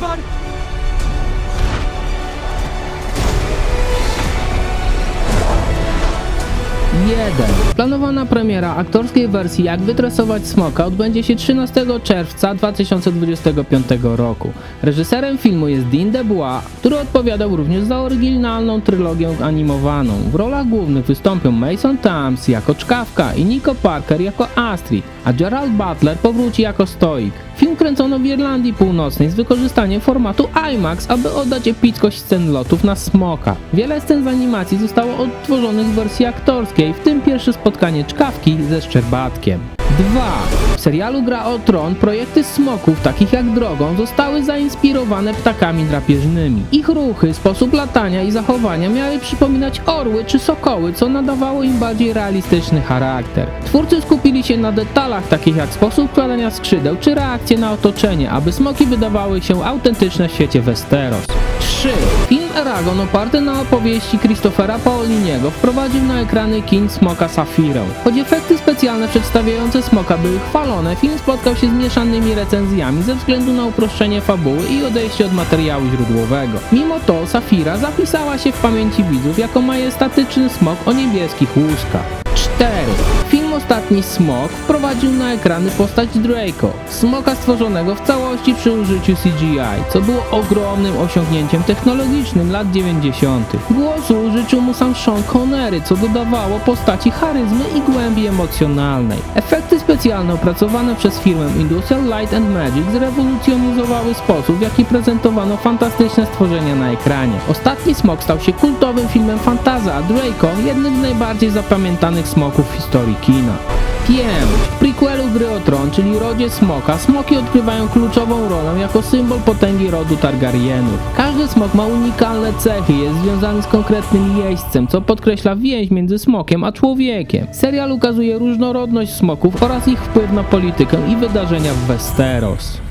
bud! Zaplanowana premiera aktorskiej wersji Jak wytresować smoka odbędzie się 13 czerwca 2025 roku. Reżyserem filmu jest Dean DeBois, który odpowiadał również za oryginalną trylogię animowaną. W rolach głównych wystąpią Mason Thames jako Czkawka i Nico Parker jako Astrid, a Gerald Butler powróci jako Stoik. Film kręcono w Irlandii Północnej z wykorzystaniem formatu IMAX, aby oddać epickość scen lotów na smoka. Wiele scen z animacji zostało odtworzonych w wersji aktorskiej, w tym pierwsze spotkanie czkawki ze Szczerbatkiem. 2. W serialu Gra o Tron projekty smoków, takich jak Drogon, zostały zainspirowane ptakami drapieżnymi. Ich ruchy, sposób latania i zachowania miały przypominać orły czy sokoły, co nadawało im bardziej realistyczny charakter. Twórcy skupili się na detalach takich jak sposób składania skrzydeł czy reakcje na otoczenie, aby smoki wydawały się autentyczne w świecie Westeros. 3. Film Eragon oparty na opowieści Christophera Paoliniego wprowadził na ekrany King Smoka Safirę. Choć efekty specjalne przedstawiające smoka były chwalone, film spotkał się z mieszanymi recenzjami ze względu na uproszczenie fabuły i odejście od materiału źródłowego. Mimo to Safira zapisała się w pamięci widzów jako majestatyczny smok o niebieskich łuskach. 4. Film Ostatni Smok wprowadził na ekrany postać Draco, smoka stworzonego w całości przy użyciu CGI, co było ogromnym osiągnięciem technologicznym lat 90. Głosu życzył mu sam Sean Connery, co dodawało postaci charyzmy i głębi emocjonalnej. Efekty specjalne opracowane przez firmę Industrial Light and Magic zrewolucjonizowały sposób, w jaki prezentowano fantastyczne stworzenia na ekranie. Ostatni Smok stał się kultowym filmem fantaza, a Draco jednym z najbardziej zapamiętanych smoków w historii kina. 5. W prequelu Gry o Tron, czyli rodzie Smoka, smoki odgrywają kluczową rolę jako symbol potęgi rodu Targaryenów. Każdy smok ma unikalne cechy, jest związany z konkretnym jeźdźcem, co podkreśla więź między smokiem a człowiekiem. Serial ukazuje różnorodność smoków oraz ich wpływ na politykę i wydarzenia w Westeros.